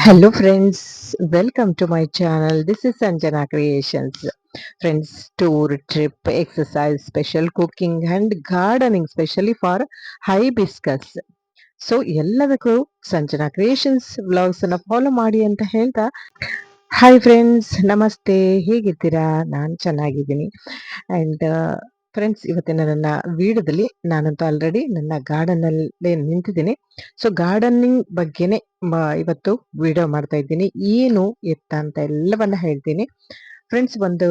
Hello friends, welcome to my channel. This is Anjana Creations. Friends, tour, trip, exercise, special cooking and gardening, especially for hibiscus. So ಎಲ್ಲದಕ್ಕೂ Sanjana creations vlogs follow ಮಾಡಿ ಅಂತ ಹೇಳ್ತಾ hi friends ನಮಸ್ತೆ ಹೇಗಿದ್ದೀರಾ ನಾನು ಚೆನ್ನಾಗಿದ್ದೀನಿ and friends ಇವತ್ತಿನ ನನ್ನ ವಿಡಿಯೋದಲ್ಲಿ ನಾನಂತೂ ಆಲ್ರೆಡಿ ನನ್ನ ಗಾರ್ಡನ್ ಅಲ್ಲೇ ನಿಂತಿದ್ದೀನಿ. ಸೊ ಗಾರ್ಡನಿಂಗ್ ಬಗ್ಗೆನೇ ಇವತ್ತು ವಿಡಿಯೋ ಮಾಡ್ತಾ ಇದ್ದೀನಿ. ಏನು ಎತ್ತ ಅಂತ ಎಲ್ಲವನ್ನ ಹೇಳ್ತೀನಿ. ಫ್ರೆಂಡ್ಸ್ ಒಂದು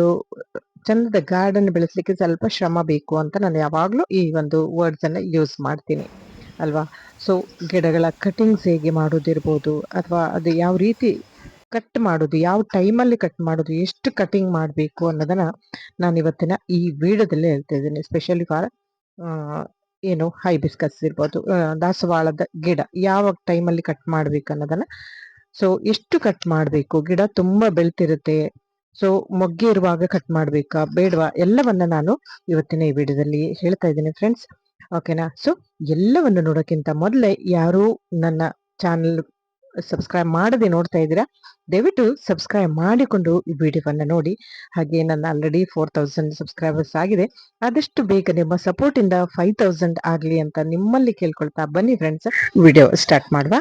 ಚಂದದ ಗಾರ್ಡನ್ ಬೆಳೆಸಲಿಕ್ಕೆ ಸ್ವಲ್ಪ ಶ್ರಮ ಬೇಕು ಅಂತ ನಾನು ಯಾವಾಗಲೂ ಈ ಒಂದು ವರ್ಡ್ಸ್ ಅನ್ನ ಯೂಸ್ ಮಾಡ್ತೀನಿ. ಅಲ್ವಾ? ಸೊ ಗಿಡಗಳ ಕಟಿಂಗ್ಸ್ ಹೇಗೆ ಮಾಡೋದಿರ್ಬೋದು, ಅಥವಾ ಅದು ಯಾವ ರೀತಿ ಕಟ್ ಮಾಡೋದು, ಯಾವ ಟೈಮಲ್ಲಿ ಕಟ್ ಮಾಡೋದು, ಎಷ್ಟು ಕಟಿಂಗ್ ಮಾಡಬೇಕು ಅನ್ನೋದನ್ನ ನಾನು ಇವತ್ತಿನ ಈ ವಿಡಿಯೋದಲ್ಲಿ ಹೇಳ್ತಾ ಇದ್ದೀನಿ. ಸ್ಪೆಷಲಿ ಫಾರ್ ಏನು ಹೈಬಿಸ್ಕಸ್ ಇರ್ಬೋದು ದಾಸವಾಳದ ಗಿಡ, ಯಾವ ಟೈಮಲ್ಲಿ ಕಟ್ ಮಾಡ್ಬೇಕು ಅನ್ನೋದನ್ನ. ಸೊ ಎಷ್ಟು ಕಟ್ ಮಾಡಬೇಕು? ಗಿಡ ತುಂಬಾ ಬೆಳ್ತಿರುತ್ತೆ ಸೊ ಮೊಗ್ಗೆ ಇರುವಾಗ ಕಟ್ ಮಾಡ್ಬೇಕಾ, ಬೇಡವಾ? ಎಲ್ಲವನ್ನ ನಾನು ಇವತ್ತಿನ ಈ ವಿಡಿಯೋದಲ್ಲಿ ಹೇಳ್ತಾ ಇದ್ದೀನಿ ಫ್ರೆಂಡ್ಸ್ ಓಕೆನಾ ಸೊ ಎಲ್ಲವನ್ನು ನೋಡೋಕ್ಕಿಂತ ಮೊದಲೇ ಯಾರು ನನ್ನ ಚಾನಲ್ ಸಬ್ಸ್ಕ್ರೈಬ್ ಮಾಡದೆ ನೋಡ್ತಾ ಇದ್ದೀರಾ, ದಯವಿಟ್ಟು ಸಬ್ಸ್ಕ್ರೈಬ್ ಮಾಡಿಕೊಂಡು ಈ ವಿಡಿಯೋವನ್ನು ನೋಡಿ. ಹಾಗೆ ನನ್ನ ಆಲ್ರೆಡಿ ಫೋರ್ ತೌಸಂಡ್ ಸಬ್ಸ್ಕ್ರೈಬರ್ಸ್ ಆಗಿದೆ. ಆದಷ್ಟು ಬೇಗ ನಿಮ್ಮ ಸಪೋರ್ಟ್ ಇಂದ ಫೈವ್ ತೌಸಂಡ್ ಆಗಲಿ ಅಂತ ನಿಮ್ಮಲ್ಲಿ ಕೇಳ್ಕೊಳ್ತಾ ಬನ್ನಿ ಫ್ರೆಂಡ್ಸ್ ವಿಡಿಯೋ ಸ್ಟಾರ್ಟ್ ಮಾಡುವ.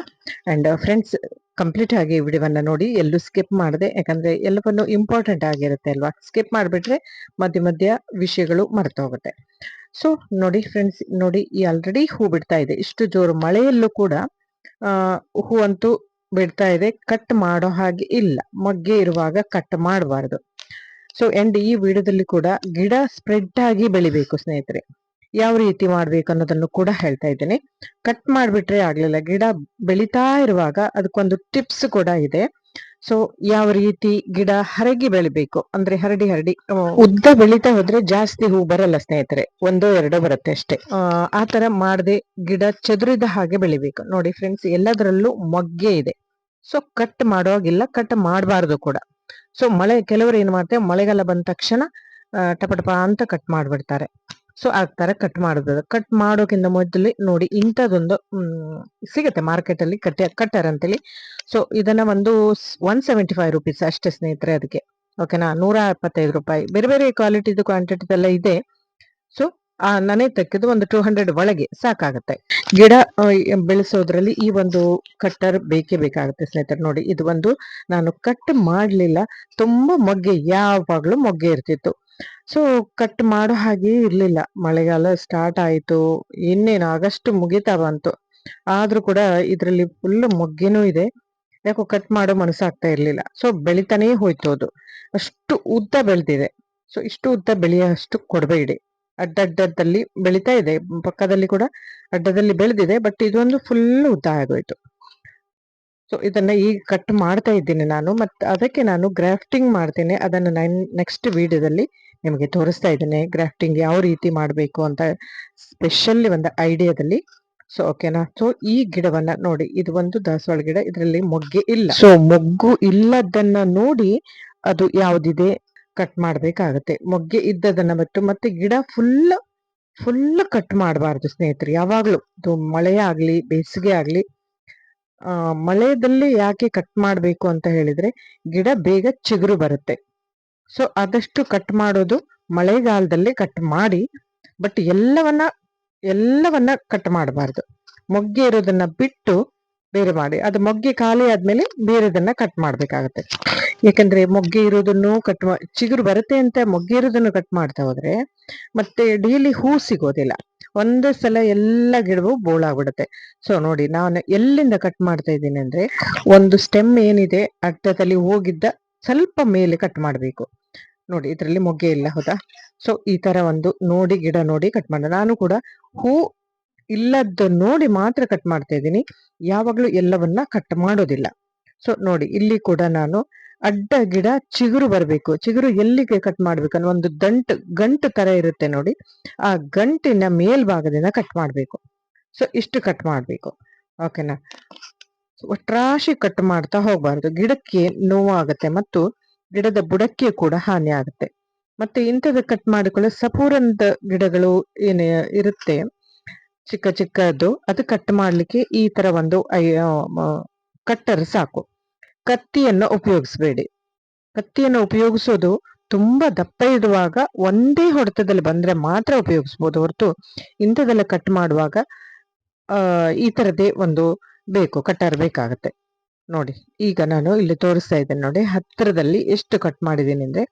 ಅಂಡ್ ಫ್ರೆಂಡ್ಸ್ ಕಂಪ್ಲೀಟ್ ಆಗಿ ವಿಡಿಯೋವನ್ನು ನೋಡಿ. ಎಲ್ಲೂ ಸ್ಕಿಪ್ ಮಾಡಿದೆ, ಯಾಕಂದ್ರೆ ಎಲ್ಲವನ್ನು ಇಂಪಾರ್ಟೆಂಟ್ ಆಗಿರುತ್ತೆ ಅಲ್ವಾ? ಸ್ಕಿಪ್ ಮಾಡಿಬಿಟ್ರೆ ಮಧ್ಯ ಮಧ್ಯ ವಿಷಯಗಳು ಮರೆತು ಹೋಗುತ್ತೆ. ಸೊ ನೋಡಿ ಫ್ರೆಂಡ್ಸ್ ನೋಡಿ ಈ ಆಲ್ರೆಡಿ ಹೂ ಬಿಡ್ತಾ ಇದೆ. ಇಷ್ಟು ಜೋರು ಮಳೆಯಲ್ಲೂ ಕೂಡ ಹೂ ಅಂತೂ ಬಿಡ್ತಾ ಇದೆ. ಕಟ್ ಮಾಡೋ ಹಾಗೆ ಇಲ್ಲ. ಮೊಗ್ಗೆ ಇರುವಾಗ ಕಟ್ ಮಾಡಬಾರ್ದು. ಸೊ ಎಂಡ್ ಈ ವಿಡಿಯೋದಲ್ಲಿ ಕೂಡ ಗಿಡ ಸ್ಪ್ರೆಡ್ ಆಗಿ ಬೆಳಿಬೇಕು ಸ್ನೇಹಿತರೆ. ಯಾವ ರೀತಿ ಮಾಡ್ಬೇಕು ಅನ್ನೋದನ್ನು ಕೂಡ ಹೇಳ್ತಾ ಇದ್ದೇನೆ. ಕಟ್ ಮಾಡ್ಬಿಟ್ರೆ ಆಗ್ಲಿಲ್ಲ. ಗಿಡ ಬೆಳಿತಾ ಇರುವಾಗ ಅದಕ್ಕೊಂದು ಟಿಪ್ಸ್ ಕೂಡ ಇದೆ. ಸೊ ಯಾವ ರೀತಿ ಗಿಡ ಹರಗಿ ಬೆಳಿಬೇಕು? ಅಂದ್ರೆ ಹರಡಿ ಹರಡಿ ಉದ್ದ ಬೆಳಿತಾ ಹೋದ್ರೆ ಜಾಸ್ತಿ ಹೂ ಬರಲ್ಲ ಸ್ನೇಹಿತರೆ. ಒಂದೋ ಎರಡೋ ಬರುತ್ತೆ ಅಷ್ಟೇ. ಆ ತರ ಮಾಡದೆ ಗಿಡ ಚದುರಿದ ಹಾಗೆ ಬೆಳಿಬೇಕು. ನೋಡಿ ಫ್ರೆಂಡ್ಸ್ ಎಲ್ಲದರಲ್ಲೂ ಮೊಗ್ಗೆ ಇದೆ. ಸೊ ಕಟ್ ಮಾಡೋಗಿಲ್ಲ ಕಟ್ ಮಾಡಬಾರ್ದು ಕೂಡ. ಸೊ ಮಳೆ, ಕೆಲವರು ಏನ್ ಮಾಡ್ತೇವೆ ಮಳೆಗಾಲ ಬಂದ ತಕ್ಷಣ ಟಪಟಪ ಅಂತ ಕಟ್ ಮಾಡ್ಬಿಡ್ತಾರೆ. ಸೊ ಆ ತರ ಕಟ್ ಮಾಡೋದು. ಕಟ್ ಮಾಡೋಕ್ಕಿಂತ ಮೊದಲು ನೋಡಿ ಇಂಥದ್ದೊಂದು ಸಿಗುತ್ತೆ ಮಾರ್ಕೆಟ್ ಅಲ್ಲಿ ಕಟ್ಟ ಕಟ್ಟರ್ ಅಂತೇಳಿ ಸೊ ಇದನ್ನ ಒಂದು ಒನ್ ಸೆವೆಂಟಿ ಫೈವ್ ರುಪೀಸ್ ಅಷ್ಟೇ ಸ್ನೇಹಿತರೆ ಅದಕ್ಕೆ. ಓಕೆನಾ ನೂರ ಎಪ್ಪತ್ತೈದು ರೂಪಾಯಿ. ಬೇರೆ ಬೇರೆ ಕ್ವಾಲಿಟಿದು ಕ್ವಾಂಟಿಟಿದೆಲ್ಲ ಇದೆ. ಸೊ ಆ ನನೆ ತೆಗೆದು ಒಂದು ಟೂ ಹಂಡ್ರೆಡ್ ಒಳಗೆ ಸಾಕಾಗುತ್ತೆ. ಗಿಡ ಬೆಳೆಸೋದ್ರಲ್ಲಿ ಈ ಒಂದು ಕಟ್ಟರ್ ಬೇಕೇ ಬೇಕಾಗುತ್ತೆ ಸ್ನೇಹಿತರೆ ನೋಡಿ. ಇದು ಒಂದು ನಾನು ಕಟ್ ಮಾಡ್ಲಿಲ್ಲ. ತುಂಬಾ ಮೊಗ್ಗೆ, ಯಾವಾಗಲೂ ಮೊಗ್ಗೆ ಇರ್ತಿತ್ತು. ಸೊ ಕಟ್ ಮಾಡೋ ಹಾಗೆ ಇರ್ಲಿಲ್ಲ. ಮಳೆಗಾಲ ಸ್ಟಾರ್ಟ್ ಆಯ್ತು. ಇನ್ನೇನು ಆಗಸ್ಟ್ ಮುಗಿತಾ ಬಂತು. ಆದ್ರೂ ಕೂಡ ಇದ್ರಲ್ಲಿ ಫುಲ್ ಮೊಗ್ಗೆನೂ ಇದೆ. ಯಾಕೋ ಕಟ್ ಮಾಡೋ ಮನಸ್ಸಾಗ್ತಾ ಇರ್ಲಿಲ್ಲ. ಸೊ ಬೆಳಿತಾನೇ ಹೋಯ್ತು ಅದು. ಅಷ್ಟು ಉದ್ದ ಬೆಳೆದಿದೆ. ಸೊ ಇಷ್ಟು ಉದ್ದ ಬೆಳೆಯಷ್ಟು ಕೊಡಬೇಡಿ. ಅಡ್ಡಡ್ಡದಲ್ಲಿ ಬೆಳಿತಾ ಇದೆ. ಪಕ್ಕದಲ್ಲಿ ಕೂಡ ಅಡ್ಡದಲ್ಲಿ ಬೆಳೆದಿದೆ. ಬಟ್ ಇದೊಂದು ಫುಲ್ ಉದ್ದ ಆಗೋಯ್ತು. ಸೊ ಇದನ್ನ ಈಗ ಕಟ್ ಮಾಡ್ತಾ ಇದ್ದೀನಿ ನಾನು. ಮತ್ತೆ ಅದಕ್ಕೆ ನಾನು ಗ್ರಾಫ್ಟಿಂಗ್ ಮಾಡ್ತೇನೆ. ಅದನ್ನು ನಾನು ನೆಕ್ಸ್ಟ್ ವಿಡಿಯೋದಲ್ಲಿ ನಿಮಗೆ ತೋರಿಸ್ತಾ ಇದ್ದೇನೆ ಗ್ರಾಫ್ಟಿಂಗ್ ಯಾವ ರೀತಿ ಮಾಡಬೇಕು ಅಂತ ಸ್ಪೆಷಲಿ ಒಂದು ಐಡಿಯಾದಲ್ಲಿ ಸೊ ಓಕೆನಾ ಸೊ ಈ ಗಿಡವನ್ನ ನೋಡಿ, ಇದು ಒಂದು ದಾಸವಾಳ ಗಿಡ, ಇದರಲ್ಲಿ ಮೊಗ್ಗೆ ಇಲ್ಲ. ಸೊ ಮೊಗ್ಗು ಇಲ್ಲದನ್ನ ನೋಡಿ ಅದು ಯಾವ್ದಿದೆ? ಕಟ್ ಮಾಡ್ಬೇಕಾಗತ್ತೆ. ಮೊಗ್ಗೆ ಇದ್ದದನ್ನ ಬಿಟ್ಟು ಮತ್ತೆ ಗಿಡ ಫುಲ್ ಫುಲ್ ಕಟ್ ಮಾಡಬಾರ್ದು ಸ್ನೇಹಿತರೆ, ಯಾವಾಗ್ಲೂ. ಮಳೆ ಆಗ್ಲಿ, ಬೇಸಿಗೆ ಆಗ್ಲಿ, ಆ ಮಳೆಯಲ್ಲಿ ಯಾಕೆ ಕಟ್ ಮಾಡಬೇಕು ಅಂತ ಹೇಳಿದ್ರೆ, ಗಿಡ ಬೇಗ ಚಿಗುರು ಬರುತ್ತೆ. ಸೊ ಆದಷ್ಟು ಕಟ್ ಮಾಡೋದು ಮಳೆಗಾಲದಲ್ಲಿ ಕಟ್ ಮಾಡಿ ಬಟ್ ಎಲ್ಲವನ್ನ ಎಲ್ಲವನ್ನ ಕಟ್ ಮಾಡಬಾರ್ದು. ಮೊಗ್ಗೆ ಇರೋದನ್ನ ಬಿಟ್ಟು ಬೇರೆ ಮಾಡಿ. ಅದು ಮೊಗ್ಗೆ ಖಾಲಿ ಆದ್ಮೇಲೆ ಬೇರೆದನ್ನ ಕಟ್ ಮಾಡ್ಬೇಕಾಗತ್ತೆ. ಯಾಕಂದ್ರೆ ಮೊಗ್ಗೆ ಇರೋದನ್ನು ಕಟ್ ಚಿಗುರು ಬರುತ್ತೆ ಅಂತ ಮೊಗ್ಗೆ ಇರೋದನ್ನು ಕಟ್ ಮಾಡ್ತಾ ಹೋದ್ರೆ ಮತ್ತೆ ಡೈಲಿ ಹೂ ಸಿಗೋದಿಲ್ಲ. ಒಂದೇ ಸಲ ಎಲ್ಲ ಗಿಡವು ಬೋಳಾಗ್ಬಿಡುತ್ತೆ. ಸೊ ನೋಡಿ ನಾನು ಎಲ್ಲಿಂದ ಕಟ್ ಮಾಡ್ತಾ ಇದ್ದೀನಿ ಅಂದ್ರೆ ಒಂದು ಸ್ಟೆಮ್ ಏನಿದೆ ಅರ್ಧದಲ್ಲಿ ಹೋಗಿದ್ದ ಸ್ವಲ್ಪ ಮೇಲೆ ಕಟ್ ಮಾಡಬೇಕು. ನೋಡಿ, ಇದರಲ್ಲಿ ಮೊಗ್ಗೆ ಇಲ್ಲ, ಹೌದಾ? ಸೊ ಈ ತರ ಒಂದು ನೋಡಿ, ಗಿಡ ನೋಡಿ ಕಟ್ ಮಾಡ. ನಾನು ಕೂಡ ಹೂ ಇಲ್ಲದ್ದು ನೋಡಿ ಮಾತ್ರ ಕಟ್ ಮಾಡ್ತಾ ಇದ್ದೀನಿ. ಯಾವಾಗ್ಲೂ ಎಲ್ಲವನ್ನ ಕಟ್ ಮಾಡೋದಿಲ್ಲ. ಸೊ ನೋಡಿ, ಇಲ್ಲಿ ಕೂಡ ನಾನು ಅಡ್ಡ ಗಿಡ ಚಿಗುರು ಬರಬೇಕು. ಚಿಗುರು ಎಲ್ಲಿಗೆ ಕಟ್ ಮಾಡ್ಬೇಕು ಅನ್ನೋ ಒಂದು ದಂಟು, ಗಂಟು ತರ ಇರುತ್ತೆ ನೋಡಿ. ಆ ಗಂಟಿನ ಮೇಲ್ಭಾಗದಿಂದ ಕಟ್ ಮಾಡಬೇಕು. ಸೊ ಇಷ್ಟು ಕಟ್ ಮಾಡಬೇಕು. ಓಕೆನಾ ಒಟ್ರಾಶಿ ಕಟ್ ಮಾಡ್ತಾ ಹೋಗ್ಬಾರ್ದು. ಗಿಡಕ್ಕೆ ನೋವಾಗುತ್ತೆ ಮತ್ತು ಗಿಡದ ಬುಡಕ್ಕೆ ಕೂಡ ಹಾನಿ ಆಗುತ್ತೆ. ಮತ್ತೆ ಇಂಥದ್ದು ಕಟ್ ಮಾಡಿಕೊಳ್ಳೋ ಸಪೂರಂತ ಗಿಡಗಳು ಏನ ಇರುತ್ತೆ, ಚಿಕ್ಕ ಚಿಕ್ಕದು ಅದು ಕಟ್ ಮಾಡ್ಲಿಕ್ಕೆ ಈ ತರ ಒಂದು ಕಟ್ಟರ್ ಸಾಕು. ಕತ್ತಿಯನ್ನು ಉಪಯೋಗಿಸಬೇಡಿ. ಕತ್ತಿಯನ್ನು ಉಪಯೋಗಿಸೋದು ತುಂಬಾ ದಪ್ಪ ಇರುವಾಗ ಒಂದೇ ಹೊಡೆತದಲ್ಲಿ ಬಂದ್ರೆ ಮಾತ್ರ ಉಪಯೋಗಿಸ್ಬೋದು ಹೊರತು ಇಂಥದೆಲ್ಲ ಕಟ್ ಮಾಡುವಾಗ, ಆ, ಈ ತರದೇ ಒಂದು ಬೇಕು ಕಟ್ಟರ್ ಬೇಕಾಗತ್ತೆ. ನೋಡಿ, ಈಗ ನಾನು ಇಲ್ಲಿ ತೋರಿಸ್ತಾ ಇದ್ದೇನೆ ನೋಡಿ, ಹತ್ತಿರದಲ್ಲಿ ಎಷ್ಟು ಕಟ್ ಮಾಡಿದ್ದೀನಿ ಅಂದ್ರೆ,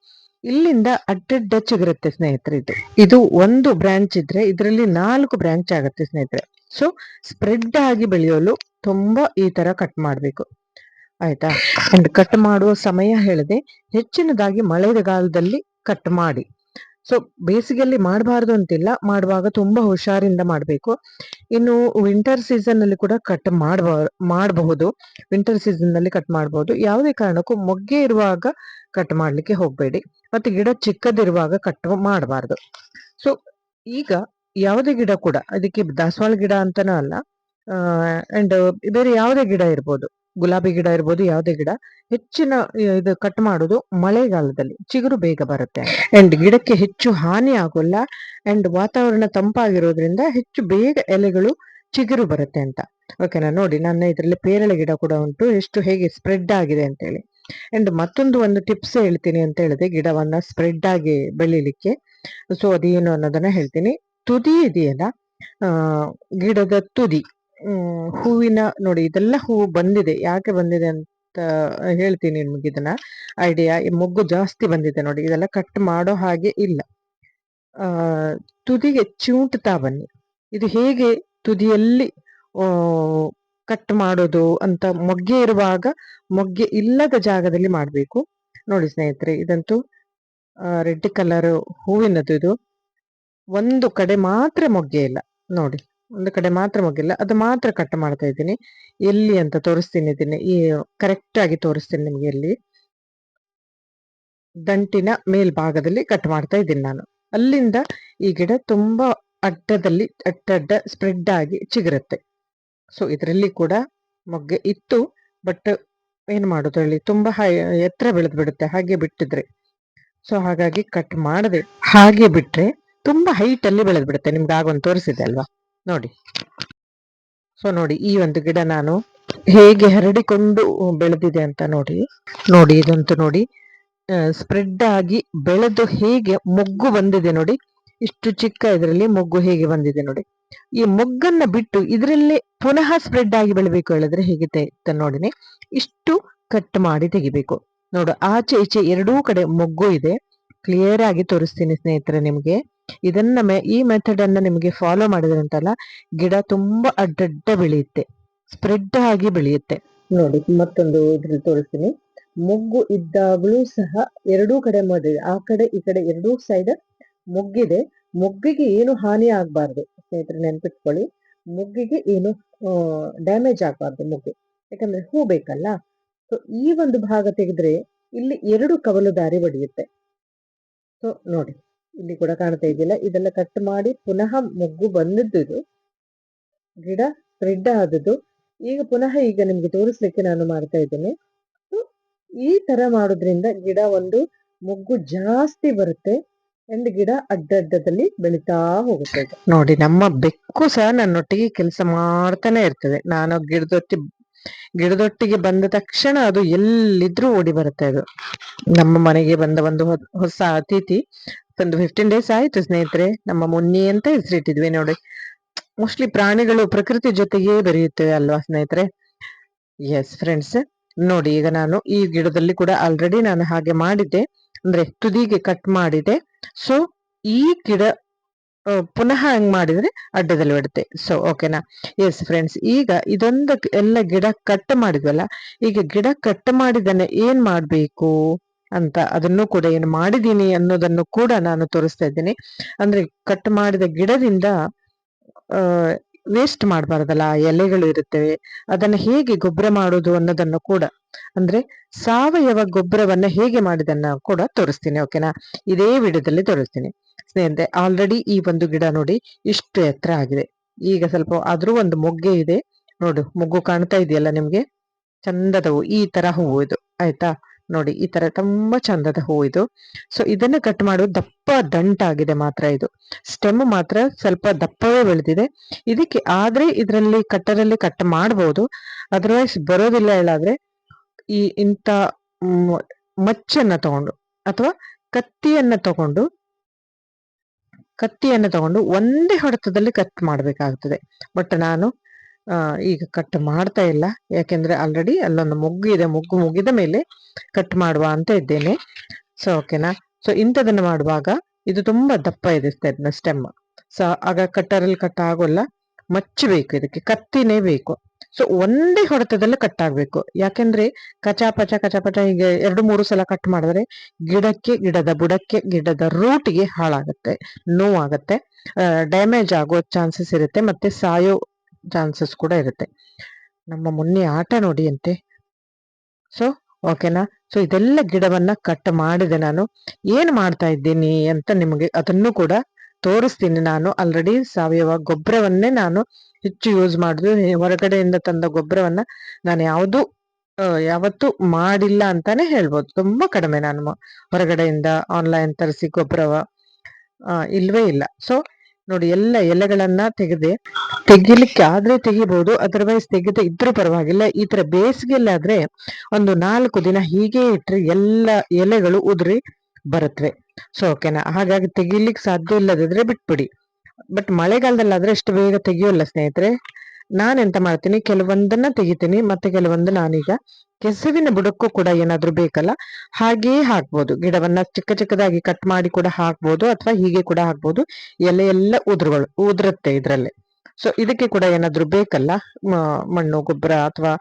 ಇಲ್ಲಿಂದ ಅಡ್ಡಡ್ಡ ಇರುತ್ತೆ ಸ್ನೇಹಿತರೆ ಇದು. ಇದು ಒಂದು ಬ್ರಾಂಚ್ ಇದ್ರೆ, ಇದರಲ್ಲಿ ನಾಲ್ಕು ಬ್ರಾಂಚ್ ಆಗುತ್ತೆ ಸ್ನೇಹಿತರೆ. ಸೊ ಸ್ಪ್ರೆಡ್ ಆಗಿ ಬೆಳೆಯಲು ತುಂಬಾ ಈ ತರ ಕಟ್ ಮಾಡಬೇಕು. ಆಯ್ತಾ? ಅಂಡ್ ಕಟ್ ಮಾಡುವ ಸಮಯ ಹೇಳದೆ. ಹೆಚ್ಚಿನದಾಗಿ ಮಳೆಗಾಲದಲ್ಲಿ ಕಟ್ ಮಾಡಿ. ಸೊ ಬೇಸಿಗೆಯಲ್ಲಿ ಮಾಡಬಾರ್ದು ಅಂತಿಲ್ಲ. ಮಾಡುವಾಗ ತುಂಬಾ ಹುಷಾರಿಂದ ಮಾಡಬೇಕು. ಇನ್ನು ವಿಂಟರ್ ಸೀಸನ್ ಅಲ್ಲಿ ಕೂಡ ಕಟ್ ಮಾಡಬ, ಮಾಡಬಹುದು. ವಿಂಟರ್ ಸೀಸನ್ನಲ್ಲಿ ಕಟ್ ಮಾಡಬಹುದು. ಯಾವುದೇ ಕಾರಣಕ್ಕೂ ಮೊಗ್ಗೆ ಇರುವಾಗ ಕಟ್ ಮಾಡ್ಲಿಕ್ಕೆ ಹೋಗ್ಬೇಡಿ. ಮತ್ತೆ ಗಿಡ ಚಿಕ್ಕದಿರುವಾಗ ಕಟ್ ಮಾಡಬಾರ್ದು. ಸೊ ಈಗ ಯಾವುದೇ ಗಿಡ ಕೂಡ, ಅದಕ್ಕೆ ದಾಸವಾಳ ಗಿಡ ಅಂತಾನೂ ಅಲ್ಲ ಅಂಡ್ ಬೇರೆ ಯಾವುದೇ ಗಿಡ ಇರ್ಬೋದು. ಗುಲಾಬಿ ಗಿಡ ಇರ್ಬೋದು, ಯಾವುದೇ ಗಿಡ, ಹೆಚ್ಚಿನ ಇದು ಕಟ್ ಮಾಡೋದು ಮಳೆಗಾಲದಲ್ಲಿ, ಚಿಗುರು ಬೇಗ ಬರುತ್ತೆ. ಅಂಡ್ ಗಿಡಕ್ಕೆ ಹೆಚ್ಚು ಹಾನಿ ಆಗೋಲ್ಲ ಅಂಡ್ ವಾತಾವರಣ ತಂಪಾಗಿರೋದ್ರಿಂದ ಹೆಚ್ಚು ಬೇಗ ಎಲೆಗಳು ಚಿಗುರು ಬರುತ್ತೆ ಅಂತ. ಓಕೆನಾ ನೋಡಿ, ನನ್ನ ಇದರಲ್ಲಿ ಪೇರಳೆ ಗಿಡ ಕೂಡ ಉಂಟು, ಎಷ್ಟು ಹೇಗೆ ಸ್ಪ್ರೆಡ್ ಆಗಿದೆ ಅಂತ ಹೇಳಿ ಅಂಡ್ ಮತ್ತೊಂದು ಒಂದು ಟಿಪ್ಸ್ ಹೇಳ್ತೀನಿ ಅಂತ ಹೇಳಿದೆ, ಗಿಡವನ್ನ ಸ್ಪ್ರೆಡ್ ಆಗಿ ಬೆಳಿಲಿಕ್ಕೆ. ಸೊ ಅದೇನು ಅನ್ನೋದನ್ನ ಹೇಳ್ತೀನಿ. ತುದಿ ಇದೆಯಲ್ಲ ಗಿಡದ ತುದಿ. ಹೂವಿನ ನೋಡಿ ಇದೆಲ್ಲ ಹೂವು ಬಂದಿದೆ. ಯಾಕೆ ಬಂದಿದೆ ಅಂತ ಹೇಳ್ತೀನಿ ನಿಮ್ಗೆ ಇದನ್ನ ಐಡಿಯಾ ಮೊಗ್ಗು ಜಾಸ್ತಿ ಬಂದಿದೆ ನೋಡಿ. ಇದೆಲ್ಲ ಕಟ್ ಮಾಡೋ ಹಾಗೆ ಇಲ್ಲ. ಆ, ತುದಿಗೆ ಚೂಂಟತಾ ಬನ್ನಿ. ಇದು ಹೇಗೆ ತುದಿಯಲ್ಲಿ ಕಟ್ ಮಾಡೋದು ಅಂತ ಮೊಗ್ಗೆ ಇರುವಾಗ ಮೊಗ್ಗೆ ಇಲ್ಲದ ಜಾಗದಲ್ಲಿ ಮಾಡಬೇಕು. ನೋಡಿ ಸ್ನೇಹಿತರೆ, ಇದಂತೂ ರೆಡ್ ಕಲರ್ ಹೂವಿನದು ಇದು. ಒಂದು ಕಡೆ ಮಾತ್ರ ಮೊಗ್ಗೆ ಇಲ್ಲ. ನೋಡಿ. ಒಂದು ಕಡೆ ಮಾತ್ರ ಮುಗಿಲ್ಲ. ಅದು ಮಾತ್ರ ಕಟ್ ಮಾಡ್ತಾ ಇದ್ದೀನಿ. ಎಲ್ಲಿ ಅಂತ ತೋರಿಸ್ತೀನಿ ಇದನ್ನ. ಈ ಕರೆಕ್ಟ್ ಆಗಿ ತೋರಿಸ್ತೀನಿ ನಿಮ್ಗೆ ಎಲ್ಲಿ. ದಂಟಿನ ಮೇಲ್ಭಾಗದಲ್ಲಿ ಕಟ್ ಮಾಡ್ತಾ ಇದ್ದೀನಿ ನಾನು. ಅಲ್ಲಿಂದ ಈ ಗಿಡ ತುಂಬಾ ಅಡ್ಡದಲ್ಲಿ ಅಡ್ಡಡ್ಡ ಸ್ಪ್ರೆಡ್ ಆಗಿ ಚಿಗುರುತ್ತೆ. ಸೊ ಇದರಲ್ಲಿ ಕೂಡ ಮೊಗ್ಗೆ ಇತ್ತು. ಬಟ್ ಏನ್ ಮಾಡೋದು ಹೇಳಿ? ತುಂಬಾ ಹೈ, ಎತ್ತರ ಬೆಳೆದು ಬಿಡುತ್ತೆ ಹಾಗೆ ಬಿಟ್ಟಿದ್ರೆ. ಸೊ ಹಾಗಾಗಿ ಕಟ್ ಮಾಡದೆ. ಹಾಗೆ ಬಿಟ್ರೆ ತುಂಬಾ ಹೈಟ್ ಅಲ್ಲಿ ಬೆಳೆದು ಬಿಡುತ್ತೆ ನಿಮ್ಗೆ ಆಗೊಂದು ತೋರಿಸಿದೆ ಅಲ್ವಾ? ನೋಡಿ. ಸೊ ನೋಡಿ, ಈ ಒಂದು ಗಿಡ ನಾನು ಹೇಗೆ ಹರಡಿಕೊಂಡು ಬೆಳೆದಿದೆ ಅಂತ ನೋಡಿ. ನೋಡಿ, ಇದಂತೂ ನೋಡಿ. ಸ್ಪ್ರೆಡ್ ಆಗಿ ಬೆಳೆದು ಹೇಗೆ ಮೊಗ್ಗು ಬಂದಿದೆ ನೋಡಿ. ಇಷ್ಟು ಚಿಕ್ಕ ಇದರಲ್ಲಿ ಮೊಗ್ಗು ಹೇಗೆ ಬಂದಿದೆ ನೋಡಿ. ಈ ಮೊಗ್ಗನ್ನ ಬಿಟ್ಟು ಇದರಲ್ಲೇ ಪುನಃ ಸ್ಪ್ರೆಡ್ ಆಗಿ ಬೆಳಬೇಕು ಹೇಳಿದ್ರೆ ಹೇಗೆ ನೋಡಿನಿ. ಇಷ್ಟು ಕಟ್ ಮಾಡಿ ತೆಗಿಬೇಕು. ನೋಡು, ಆಚೆ ಈಚೆ ಎರಡೂ ಕಡೆ ಮೊಗ್ಗು ಇದೆ. ಕ್ಲಿಯರ್ ಆಗಿ ತೋರಿಸ್ತೀನಿ ಸ್ನೇಹಿತರೆ ನಿಮ್ಗೆ. ಇದನ್ನ ಈ ಮೆಥಡ್ ಅನ್ನ ನಿಮಗೆ ಫಾಲೋ ಮಾಡಿದ್ರೆ ಅಂತಲ್ಲ ಗಿಡ ತುಂಬಾ ಅಡ್ಡಡ್ಡ ಬೆಳೆಯುತ್ತೆ. ಸ್ಪ್ರೆಡ್ ಆಗಿ ಬೆಳೆಯುತ್ತೆ. ನೋಡಿ, ಮತ್ತೊಂದು ಇದ್ರಲ್ಲಿ ತೋರಿಸ್ತೀನಿ. ಮೊಗ್ಗು ಇದ್ದಾಗಲೂ ಸಹ ಎರಡೂ ಕಡೆ ಮಾಡಿದೆ ಆ ಕಡೆ, ಈ ಕಡೆ ಎರಡೂ ಸೈಡ್ ಮೊಗ್ಗಿದೆ. ಮೊಗ್ಗಿಗೆ ಏನು ಹಾನಿ ಆಗ್ಬಾರ್ದು, ಸ್ನೇಹಿತರೆ ನೆನ್ಪಿಟ್ಕೊಳ್ಳಿ. ಮೊಗ್ಗಿಗೆ ಏನು ಡ್ಯಾಮೇಜ್ ಆಗ್ಬಾರ್ದು ಮೊಗ್ಗು. ಯಾಕಂದ್ರೆ ಹೂ ಬೇಕಲ್ಲ. ಸೊ ಈ ಒಂದು ಭಾಗ ತೆಗೆದ್ರೆ ಇಲ್ಲಿ ಎರಡು ಕವಲು ದಾರಿ ಬಡಿಯುತ್ತೆ ಸೊ ನೋಡಿ. ಇಲ್ಲಿ ಕೂಡ ಕಾಣ್ತಾ ಇದೆಯಲ್ಲ ಇದೆಲ್ಲ ಕಟ್ ಮಾಡಿ ಪುನಃ ಮೊಗ್ಗು ಬಂದದ್ದು ಇದು ಗಿಡ ಸ್ಪ್ರೆಡ್ ಆದದ್ದು. ಈಗ ಪುನಃ ಈಗ ನಿಮ್ಗೆ ತೋರಿಸ್ಲಿಕ್ಕೆ ನಾನು ಮಾಡ್ತಾ ಇದ್ದೇನೆ. ಈ ತರ ಮಾಡೋದ್ರಿಂದ ಗಿಡ ಒಂದು ಮೊಗ್ಗು ಜಾಸ್ತಿ ಬರುತ್ತೆ ಅಂಡ್ ಗಿಡ ಅಡ್ಡಡ್ಡದಲ್ಲಿ ಬೆಳಿತಾ ಹೋಗುತ್ತೆ ನೋಡಿ, ನಮ್ಮ ಬೆಕ್ಕು ಸಹ ನನ್ನೊಟ್ಟಿಗೆ ಕೆಲಸ ಮಾಡ್ತಾನೆ ಇರ್ತದೆ. ನಾನು ಗಿಡದೊಟ್ಟಿ ಗಿಡದೊಟ್ಟಿಗೆ ಬಂದ ತಕ್ಷಣ ಅದು ಎಲ್ಲಿದ್ರೂ ಓಡಿ ಬರುತ್ತೆ ಅದು. ನಮ್ಮ ಮನೆಗೆ ಬಂದ ಒಂದು ಹೊಸ ಅತಿಥಿ ಒಂದು ಫಿಫ್ಟೀನ್ ಡೇಸ್ ಆಯ್ತು ಸ್ನೇಹಿತರೆ. ನಮ್ಮ ಮುನ್ನಿ ಅಂತ ಹೆಸರಿಟ್ಟಿದ್ವಿ ನೋಡಿ. ಮೋಸ್ಟ್ಲಿ ಪ್ರಾಣಿಗಳು ಪ್ರಕೃತಿ ಜೊತೆಗೆ ಬೆರೆಯುತ್ತವೆ ಅಲ್ವಾ ಸ್ನೇಹಿತರೆ? ಎಸ್ ಫ್ರೆಂಡ್ಸ್ ನೋಡಿ, ಈಗ ನಾನು ಈ ಗಿಡದಲ್ಲಿ ಕೂಡ ಆಲ್ರೆಡಿ ನಾನು ಹಾಗೆ ಮಾಡಿದ್ದೆ. ಅಂದ್ರೆ ತುದಿಗೆ ಕಟ್ ಮಾಡಿದೆ. ಸೊ ಈ ಗಿಡ ಪುನಃ ಹಂಗ್ ಮಾಡಿದ್ರೆ ಅಡ್ಡದಲ್ಲಿ ಬಿಡುತ್ತೆ ಸೊ ಓಕೆನಾ ಎಸ್ ಫ್ರೆಂಡ್ಸ್ ಈಗ ಇದೊಂದು ಎಲ್ಲ ಗಿಡ ಕಟ್ ಮಾಡಿದ್ವಲ್ಲ? ಈಗ ಗಿಡ ಕಟ್ ಮಾಡಿದನ್ನ ಏನ್ ಮಾಡ್ಬೇಕು? ಅಂತ ಅದನ್ನು ಕೂಡ ಏನು ಮಾಡಿದ್ದೀನಿ ಅನ್ನೋದನ್ನು ಕೂಡ ನಾನು ತೋರಿಸ್ತಾ ಇದ್ದೀನಿ. ಅಂದ್ರೆ ಕಟ್ ಮಾಡಿದ ಗಿಡದಿಂದ ವೇಸ್ಟ್ ಮಾಡಬಾರ್ದಲ್ಲ ಎಲೆಗಳು ಇರುತ್ತವೆ ಅದನ್ನ ಹೇಗೆ ಗೊಬ್ಬರ ಮಾಡೋದು ಅನ್ನೋದನ್ನು ಕೂಡ. ಅಂದ್ರೆ ಸಾವಯವ ಗೊಬ್ಬರವನ್ನ ಹೇಗೆ ಮಾಡಿದನ್ನ ಕೂಡ ತೋರಿಸ್ತೀನಿ ಓಕೆನಾ ಇದೇ ವಿಡಿಯೋದಲ್ಲಿ ತೋರಿಸ್ತೀನಿ. ಸ್ನೇಹಿತರೆ ಆಲ್ರೆಡಿ ಈ ಒಂದು ಗಿಡ ನೋಡಿ ಇಷ್ಟು ಎತ್ತರ ಆಗಿದೆ. ಈಗ ಸ್ವಲ್ಪ ಆದ್ರೂ ಒಂದು ಮೊಗ್ಗೆ ಇದೆ. ನೋಡು, ಮೊಗ್ಗು ಕಾಣ್ತಾ ಇದೆಯಲ್ಲ ನಿಮ್ಗೆ? ಚಂದದವು ಈ ತರ ಹೂವು ಇದು. ಆಯ್ತಾ? ನೋಡಿ, ಈ ತರ ತುಂಬಾ ಚಂದದ ಹೂ ಇದು. ಸೊ ಇದನ್ನ ಕಟ್ ಮಾಡುವುದು ದಪ್ಪ ದಂಟಾಗಿದೆ ಮಾತ್ರ ಇದು. ಸ್ಟೆಮ್ ಮಾತ್ರ ಸ್ವಲ್ಪ ದಪ್ಪವೇ ಬೆಳೆದಿದೆ. ಇದಕ್ಕೆ ಆದ್ರೆ ಇದರಲ್ಲಿ ಕಟ್ಟರಲ್ಲಿ ಕಟ್ ಮಾಡಬಹುದು ಅದರ್ವೈಸ್ ಬರೋದಿಲ್ಲ ಹೇಳಾದ್ರೆ ಈ ಇಂಥ ಮಚ್ಚನ್ನ ತಗೊಂಡು ಅಥವಾ ಕತ್ತಿಯನ್ನ ತಗೊಂಡು ಕತ್ತಿಯನ್ನ ತಗೊಂಡು ಒಂದೇ ಹೊಡೆತದಲ್ಲಿ ಕಟ್ ಮಾಡಬೇಕಾಗ್ತದೆ. ಬಟ್ ನಾನು ಈಗ ಕಟ್ ಮಾಡ್ತಾ ಇಲ್ಲ. ಯಾಕೆಂದ್ರೆ ಆಲ್ರೆಡಿ ಅಲ್ಲೊಂದು ಮೊಗ್ಗು ಇದೆ. ಮೊಗ್ಗು ಮುಗಿದ ಮೇಲೆ ಕಟ್ ಮಾಡುವ ಅಂತ ಇದ್ದೇನೆ. ಸೊ ಓಕೆನಾ ಸೊ ಇಂಥದನ್ನ ಮಾಡುವಾಗ ಇದು ತುಂಬಾ ದಪ್ಪ ಇದೆ ಸ್ಟೆಮ್ ಸೊ ಆಗ ಕಟ್ಟರಲ್ಲಿ ಕಟ್ ಆಗೋಲ್ಲ. ಮಚ್ಚಬೇಕು ಇದಕ್ಕೆ. ಕತ್ತಿನೇ ಬೇಕು. ಸೊ ಒಂದೇ ಹೊಡೆತದಲ್ಲಿ ಕಟ್ ಆಗ್ಬೇಕು. ಯಾಕೆಂದ್ರೆ ಕಚಾಪಚ ಕಚಾಪಚ ಹೀಗೆ ಎರಡು, ಮೂರು ಸಲ ಕಟ್ ಮಾಡಿದ್ರೆ ಗಿಡಕ್ಕೆ, ಗಿಡದ ಬುಡಕ್ಕೆ, ಗಿಡದ ರೂಟ್ಗೆ ಹಾಳಾಗುತ್ತೆ. ನೋವಾಗತ್ತೆ. ಡ್ಯಾಮೇಜ್ ಆಗೋ ಚಾನ್ಸಸ್ ಇರುತ್ತೆ. ಮತ್ತೆ ಸಾಯೋ ಚಾನ್ಸಸ್ ಕೂಡ ಇರುತ್ತೆ. ನಮ್ಮ ಮೊನ್ನೆ ಆಟ ನೋಡಿ ಅಂತೆ ಸೊ ಓಕೆನಾ ಸೊ ಇದೆಲ್ಲ ಗಿಡವನ್ನ ಕಟ್ ಮಾಡಿದೆ ನಾನು. ಏನ್ ಮಾಡ್ತಾ ಇದ್ದೀನಿ ಅಂತ ನಿಮಗೆ ಅದನ್ನು ಕೂಡ ತೋರಿಸ್ತೀನಿ ನಾನು. ಆಲ್ರೆಡಿ ಸಾವಯವ ಗೊಬ್ಬರವನ್ನೇ ನಾನು ಹೆಚ್ಚು ಯೂಸ್ ಮಾಡುದು. ಹೊರಗಡೆಯಿಂದ ತಂದ ಗೊಬ್ಬರವನ್ನ ನಾನು ಯಾವುದು ಯಾವತ್ತು ಮಾಡಿಲ್ಲ ಅಂತಾನೆ ಹೇಳ್ಬೋದು. ತುಂಬಾ ಕಡಿಮೆ ನಾನು ಹೊರಗಡೆಯಿಂದ ಆನ್ಲೈನ್ ತರಿಸಿ ಗೊಬ್ಬರವ ಇಲ್ವೇ ಇಲ್ಲ. ಸೊ ನೋಡಿ, ಎಲ್ಲ ಎಲೆಗಳನ್ನ ತೆಗೆದೆ ತೆಗಿಲಿಕ್ಕೆ ಆದ್ರೆ ತೆಗಿಬಹುದು ಅದರ್ವೈಸ್ ತೆಗೆದ ಇದ್ರೂ ಪರವಾಗಿಲ್ಲ. ಈ ತರ ಬೇಸಿಗೆಯಲ್ಲಿ ಆದ್ರೆ ಒಂದು ನಾಲ್ಕು ದಿನ ಹೀಗೆ ಇಟ್ರೆ ಎಲ್ಲ ಎಲೆಗಳು ಉದುರಿ ಬರುತ್ತವೆ ಸೊ ಓಕೆನಾ ಹಾಗಾಗಿ ತೆಗಿಲಿಕ್ಕೆ ಸಾಧ್ಯ ಇಲ್ಲದಿದ್ರೆ ಬಿಟ್ಬಿಡಿ. ಬಟ್ ಮಳೆಗಾಲದಲ್ಲಾದ್ರೆ ಇಷ್ಟು ಬೇಗ ತೆಗಿಯೋಲ್ಲ ಸ್ನೇಹಿತರೆ. ನಾನೆಂತ ಮಾಡ್ತೀನಿ? ಕೆಲವೊಂದನ್ನ ತೆಗಿತೀನಿ, ಮತ್ತೆ ಕೆಲವೊಂದು ನಾನೀಗ ಕೆಸುವಿನ ಬುಡಕ್ಕೂ ಕೂಡ ಏನಾದ್ರೂ ಬೇಕಲ್ಲ ಹಾಗೆಯೇ ಹಾಕ್ಬೋದು. ಗಿಡವನ್ನ ಚಿಕ್ಕ ಚಿಕ್ಕದಾಗಿ ಕಟ್ ಮಾಡಿ ಕೂಡ ಹಾಕ್ಬೋದು, ಅಥವಾ ಹೀಗೆ ಕೂಡ ಹಾಕ್ಬೋದು. ಎಲೆ ಎಲ್ಲ ಉದುರುಗಳು, ಉದುರುತ್ತೆ ಇದ್ರಲ್ಲಿ. ಸೊ ಇದಕ್ಕೆ ಕೂಡ ಏನಾದ್ರೂ ಬೇಕಲ್ಲ? ಮಣ್ಣು, ಗೊಬ್ಬರ ಅಥವಾ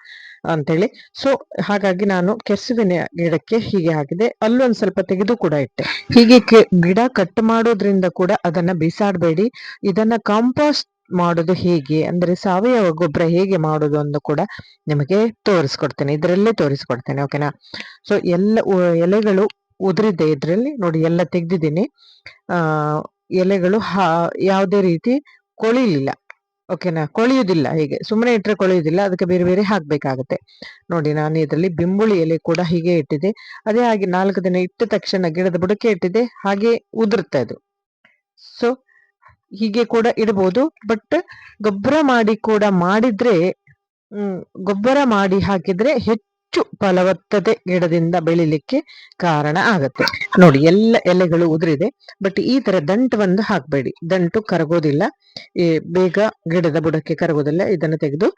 ಅಂತೇಳಿ. ಸೊ ಹಾಗಾಗಿ ನಾನು ಕೆಸುವಿನ ಗಿಡಕ್ಕೆ ಹೀಗೆ ಹಾಕಿದೆ. ಒಂದ್ ಸ್ವಲ್ಪ ತೆಗೆದು ಕೂಡ ಇಟ್ಟೆ. ಹೀಗೆ ಗಿಡ ಕಟ್ ಮಾಡೋದ್ರಿಂದ ಕೂಡ ಅದನ್ನ ಬಿಸಾಡಬೇಡಿ. ಇದನ್ನ ಕಾಂಪೋಸ್ಟ್ ಮಾಡೋದು ಹೇಗೆ? ಅಂದ್ರೆ ಸಾವಯವ ಗೊಬ್ಬರ ಹೇಗೆ ಮಾಡೋದು ಅಂತ ಕೂಡ ನಿಮಗೆ ತೋರಿಸ್ಕೊಡ್ತೇನೆ. ಇದರಲ್ಲೇ ತೋರಿಸ್ಕೊಡ್ತೇನೆ ಓಕೆನಾ ಸೊ ಎಲ್ಲ ಎಲೆಗಳು ಉದುರಿದೆ ಇದರಲ್ಲಿ. ನೋಡಿ, ಎಲ್ಲ ತೆಗೆದಿದ್ದೀನಿ. ಆ, ಎಲೆಗಳು ಹಾ, ಯಾವುದೇ ರೀತಿ ಕೊಳಿಲಿಲ್ಲ ಓಕೆನಾ ಕೊಳೆಯುವುದಿಲ್ಲ ಹೀಗೆ. ಸುಮ್ಮನೆ ಇಟ್ಟರೆ ಕೊಳೆಯುವುದಿಲ್ಲ, ಅದಕ್ಕೆ ಬೇರೆ ಬೇರೆ ಹಾಕ್ಬೇಕಾಗತ್ತೆ. ನೋಡಿ, ನಾನು ಇದರಲ್ಲಿ ಬಿಂಬುಳಿ ಎಲೆ ಕೂಡ ಹೀಗೆ ಇಟ್ಟಿದೆ ಅದೇ ಹಾಗೆ ನಾಲ್ಕು ದಿನ ಇಟ್ಟ ತಕ್ಷಣ ಗಿಡದ ಬುಡಕ್ಕೆ ಇಟ್ಟಿದೆ ಹಾಗೆ ಉದುರುತ್ತೆ ಅದು ಸೊ ಹೀಗೆ ಕೂಡ ಇಡಬಹುದು ಬಟ್ ಗೊಬ್ಬರ ಮಾಡಿ ಕೂಡ ಮಾಡಿದ್ರೆ ಗೊಬ್ಬರ ಮಾಡಿ ಹಾಕಿದ್ರೆ ಹೆಚ್ಚು ಫಲವತ್ತತೆ ಗಿಡದಿಂದ ಬೆಳಿಲಿಕ್ಕೆ ಕಾರಣ ಆಗತ್ತೆ. ನೋಡಿ, ಎಲ್ಲ ಎಲೆಗಳು ಉದುರಿದೆ. ಬಟ್ ಈ ತರ ದಂಟು ಒಂದು ಹಾಕ್ಬೇಡಿ. ದಂಟು ಕರಗೋದಿಲ್ಲ. ಬೇಗ ಗಿಡದ ಬುಡಕ್ಕೆ ಕರಗೋದಿಲ್ಲ. ಇದನ್ನ ತೆಗೆದು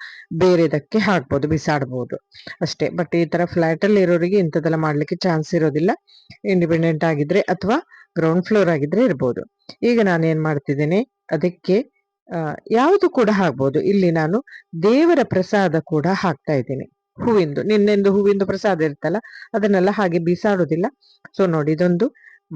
ಬೇರೆದಕ್ಕೆ ಹಾಕ್ಬೋದು, ಬಿಸಾಡ್ಬೋದು. ಅಷ್ಟೇ. ಬಟ್ ಈ ತರ ಫ್ಲಾಟ್ ಅಲ್ಲಿ ಇರೋರಿಗೆ ಇಂಥದ್ದೆಲ್ಲ ಮಾಡ್ಲಿಕ್ಕೆ ಚಾನ್ಸ್ ಇರೋದಿಲ್ಲ. ಇಂಡಿಪೆಂಡೆಂಟ್ ಆಗಿದ್ರೆ ಅಥವಾ ಗ್ರೌಂಡ್ ಫ್ಲೋರ್ ಆಗಿದ್ರೆ ಇರ್ಬೋದು. ಈಗ ನಾನು ಏನ್ ಮಾಡ್ತಿದ್ದೇನೆ, ಅದಕ್ಕೆ ಯಾವುದು ಕೂಡ ಹಾಕ್ಬೋದು. ಇಲ್ಲಿ ನಾನು ದೇವರ ಪ್ರಸಾದ ಕೂಡ ಹಾಕ್ತಾ ಇದ್ದೀನಿ. ಹೂವಿಂದು, ನಿನ್ನೆಂದು ಹೂವಿಂದು ಪ್ರಸಾದ ಇರ್ತಲ್ಲ ಅದನ್ನೆಲ್ಲ ಹಾಗೆ ಬಿಸಾಡುದಿಲ್ಲ ಸೊ ನೋಡಿ, ಇದೊಂದು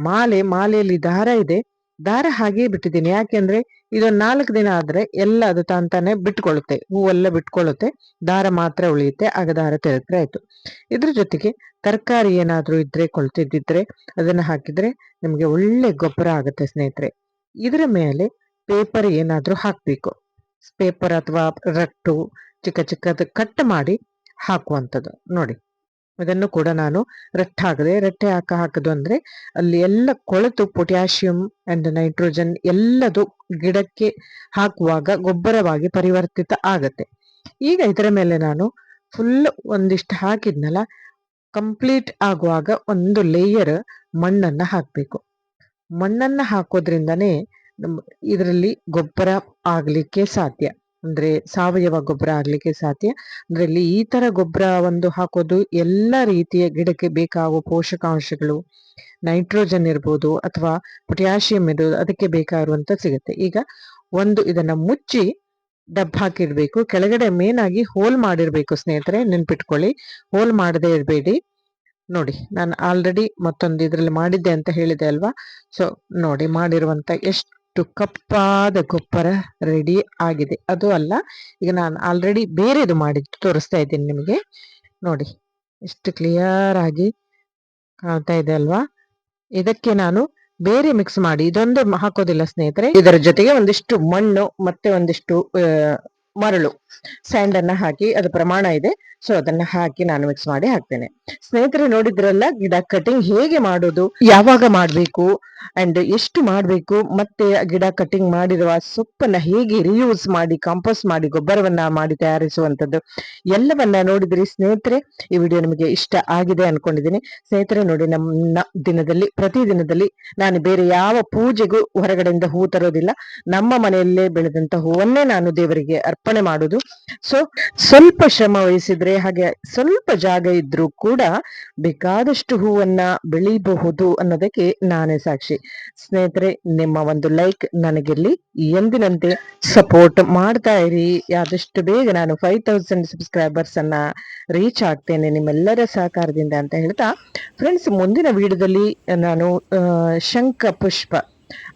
ಮಾಲೆ, ಮಾಲೆಯಲ್ಲಿ ದಾರ ಇದೆ. ದಾರ ಹಾಗೆ ಬಿಟ್ಟಿದ್ದೀನಿ. ಯಾಕೆಂದ್ರೆ ಇದೊಂದು ನಾಲ್ಕು ದಿನ ಆದ್ರೆ ಎಲ್ಲ ಅದು ತಾಂತಾನೆ ಬಿಟ್ಕೊಳ್ಳುತ್ತೆ. ಹೂವೆಲ್ಲ ಬಿಟ್ಕೊಳ್ಳುತ್ತೆ. ದಾರ ಮಾತ್ರ ಉಳಿಯುತ್ತೆ. ಆಗ ದಾರ ತೆರೆದ್ರೆ ಆಯ್ತು. ಇದ್ರ ಜೊತೆಗೆ ತರಕಾರಿ ಏನಾದ್ರೂ ಇದ್ರೆ, ಕೊಳ್ತಿದ್ದಿದ್ರೆ ಅದನ್ನ ಹಾಕಿದ್ರೆ ನಿಮ್ಗೆ ಒಳ್ಳೆ ಗೊಬ್ಬರ ಆಗುತ್ತೆ ಸ್ನೇಹಿತರೆ. ಇದರ ಮೇಲೆ ಪೇಪರ್ ಏನಾದ್ರೂ ಹಾಕ್ಬೇಕು. ಪೇಪರ್ ಅಥವಾ ರಟ್ಟು ಚಿಕ್ಕ ಚಿಕ್ಕದು ಕಟ್ ಮಾಡಿ ಹಾಕುವಂಥದ್ದು. ನೋಡಿ. ಇದನ್ನು ಕೂಡ ನಾನು ರಟ್ಟ ಹಾಕದೆ, ರಟ್ಟೆ ಹಾಕ ಹಾಕದು ಅಂದರೆ ಅಲ್ಲಿ ಎಲ್ಲ ಕೊಳೆತು ಪೊಟ್ಯಾಷಿಯಂ ಅಂಡ್ ನೈಟ್ರೋಜನ್ ಎಲ್ಲದು ಗಿಡಕ್ಕೆ ಹಾಕುವಾಗ ಗೊಬ್ಬರವಾಗಿ ಪರಿವರ್ತಿತ ಆಗತ್ತೆ. ಈಗ ಇದರ ಮೇಲೆ ನಾನು ಫುಲ್ ಒಂದಿಷ್ಟು ಹಾಕಿದ್ನಲ್ಲ ಕಂಪ್ಲೀಟ್ ಆಗುವಾಗ ಒಂದು ಲೇಯರ್ ಮಣ್ಣನ್ನ ಹಾಕಬೇಕು. ಮಣ್ಣನ್ನ ಹಾಕೋದ್ರಿಂದನೇ ಇದರಲ್ಲಿ ಗೊಬ್ಬರ ಆಗಲಿಕ್ಕೆ ಸಾಧ್ಯ. ಅಂದ್ರೆ ಸಾವಯವ ಗೊಬ್ಬರ ಆಗ್ಲಿಕ್ಕೆ ಸಾಧ್ಯ. ಅಂದ್ರೆ ಇಲ್ಲಿ ಈ ತರ ಗೊಬ್ಬರ ಒಂದು ಹಾಕೋದು ಎಲ್ಲ ರೀತಿಯ ಗಿಡಕ್ಕೆ ಬೇಕಾಗುವ ಪೋಷಕಾಂಶಗಳು ನೈಟ್ರೋಜನ್ ಇರ್ಬೋದು ಅಥವಾ ಪೊಟ್ಯಾಷಿಯಂ ಇರ್ಬೋದು ಅದಕ್ಕೆ ಬೇಕಾಗಿರುವಂತ ಸಿಗುತ್ತೆ. ಈಗ ಒಂದು ಇದನ್ನ ಮುಚ್ಚಿ ಡಬ್ಬ ಹಾಕಿರ್ಬೇಕು ಕೆಳಗಡೆ ಮೇನ್ ಆಗಿ ಹೋಲ್ ಮಾಡಿರ್ಬೇಕು ಸ್ನೇಹಿತರೆ, ನೆನ್ಪಿಟ್ಕೊಳ್ಳಿ. ಹೋಲ್ ಮಾಡದೇ ಇರಬೇಡಿ. ನೋಡಿ, ನಾನು ಆಲ್ರೆಡಿ ಮತ್ತೊಂದು ಇದರಲ್ಲಿ ಮಾಡಿದ್ದೆ ಅಂತ ಹೇಳಿದೆ ಅಲ್ವಾ? ಸೊ ನೋಡಿ, ಮಾಡಿರುವಂತ ಎಷ್ಟು ಕಪ್ಪಾದ ಗೊಬ್ಬರ ರೆಡಿ ಆಗಿದೆ. ಅದು ಅಲ್ಲ, ಈಗ ನಾನು ಆಲ್ರೆಡಿ ಬೇರೆದು ಮಾಡಿದ್ದು ತೋರಿಸ್ತಾ ಇದ್ದೀನಿ ನಿಮಗೆ. ನೋಡಿ, ಎಷ್ಟು ಕ್ಲಿಯರ್ ಆಗಿ ಕಾಣ್ತಾ ಇದೆ ಅಲ್ವಾ? ಇದಕ್ಕೆ ನಾನು ಬೇರೆ ಮಿಕ್ಸ್ ಮಾಡಿ, ಇದೊಂದು ಹಾಕೋದಿಲ್ಲ ಸ್ನೇಹಿತರೆ. ಇದರ ಜೊತೆಗೆ ಒಂದಿಷ್ಟು ಮಣ್ಣು, ಮತ್ತೆ ಒಂದಿಷ್ಟು ಮರಳು. ಸ್ಯಾಂಡ್ ಅನ್ನ ಹಾಕಿ ಅದು ಪ್ರಮಾಣ ಇದೆ. ಸೊ ಅದನ್ನ ಹಾಕಿ ನಾನು ಮಿಕ್ಸ್ ಮಾಡಿ ಹಾಕ್ತೇನೆ. ಸ್ನೇಹಿತರೆ ನೋಡಿದ್ರಲ್ಲ ಗಿಡ ಕಟಿಂಗ್ ಹೇಗೆ ಮಾಡೋದು? ಯಾವಾಗ ಮಾಡ್ಬೇಕು? ಅಂಡ್ ಎಷ್ಟು ಮಾಡ್ಬೇಕು? ಮತ್ತೆ ಗಿಡ ಕಟಿಂಗ್ ಮಾಡಿರುವ ಸೊಪ್ಪನ್ನ ಹೇಗೆ ರಿಯೂಸ್ ಮಾಡಿ ಕಾಂಪೋಸ್ಟ್ ಮಾಡಿ, ಗೊಬ್ಬರವನ್ನ ಮಾಡಿ ತಯಾರಿಸುವಂತದ್ದು ಎಲ್ಲವನ್ನ ನೋಡಿದ್ರಿ ಸ್ನೇಹಿತರೆ? ಈ ವಿಡಿಯೋ ನಿಮಗೆ ಇಷ್ಟ ಆಗಿದೆ ಅನ್ಕೊಂಡಿದ್ದೀನಿ. ಸ್ನೇಹಿತರೆ ನೋಡಿ, ನಮ್ಮ ದಿನದಲ್ಲಿ, ಪ್ರತಿ ದಿನದಲ್ಲಿ ನಾನು ಬೇರೆ ಯಾವ ಪೂಜೆಗೂ ಹೊರಗಡೆಯಿಂದ ಹೂ ತರೋದಿಲ್ಲ. ನಮ್ಮ ಮನೆಯಲ್ಲೇ ಬೆಳೆದಂತ ಹೂವನ್ನೇ ನಾನು ದೇವರಿಗೆ ಅರ್ಪಣೆ ಮಾಡುದು. ಸೊ ಸ್ವಲ್ಪ ಶ್ರಮ ವಹಿಸಿದ್ರೆ ಹಾಗೆ ಸ್ವಲ್ಪ ಜಾಗ ಇದ್ರೂ ಕೂಡ ಬೇಕಾದಷ್ಟು ಹೂವನ್ನ ಬೆಳೀಬಹುದು ಅನ್ನೋದಕ್ಕೆ ನಾನೇ ಸಾಕ್ಷಿ. ಸ್ನೇಹಿತರೆ, ನಿಮ್ಮ ಒಂದು ಲೈಕ್ ನನಗಿಲ್ಲಿ ಎಂದಿನಂತೆ ಸಪೋರ್ಟ್ ಮಾಡ್ತಾ ಇರಿ. ಆದಷ್ಟು ಬೇಗ ನಾನು ಫೈವ್ ತೌಸಂಡ್ ಸಬ್ಸ್ಕ್ರೈಬರ್ಸ್ ಅನ್ನ ರೀಚ್ ಆಗ್ತೇನೆ ನಿಮ್ಮೆಲ್ಲರ ಸಹಕಾರದಿಂದ ಅಂತ ಹೇಳ್ತಾ ಫ್ರೆಂಡ್ಸ್ ಮುಂದಿನ ವಿಡಿಯೋದಲ್ಲಿ ನಾನು ಶಂಖ ಪುಷ್ಪ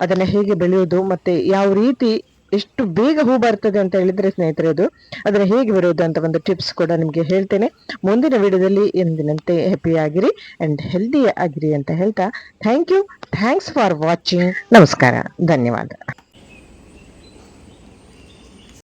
ಅದನ್ನ ಹೇಗೆ ಬೆಳೆಯೋದು ಮತ್ತೆ ಯಾವ ರೀತಿ ಎಷ್ಟು ಬೇಗ ಹೂ ಬರ್ತದೆ ಅಂತ ಹೇಳಿದ್ರೆ ಸ್ನೇಹಿತರೆ ಅದು ಅದರ ಹೇಗೆ ಬರೋದು ಅಂತ ಒಂದು ಟಿಪ್ಸ್ ಕೂಡ ನಿಮಗೆ ಹೇಳ್ತೇನೆ. ಮುಂದಿನ ವಿಡಿಯೋದಲ್ಲಿ ಎಂದಿನಂತೆ ಹ್ಯಾಪಿ ಆಗಿರಿ ಅಂಡ್ ಹೆಲ್ದಿ ಆಗಿರಿ ಅಂತ ಹೇಳ್ತಾ thank you thanks for watching ನಮಸ್ಕಾರ. ಧನ್ಯವಾದ.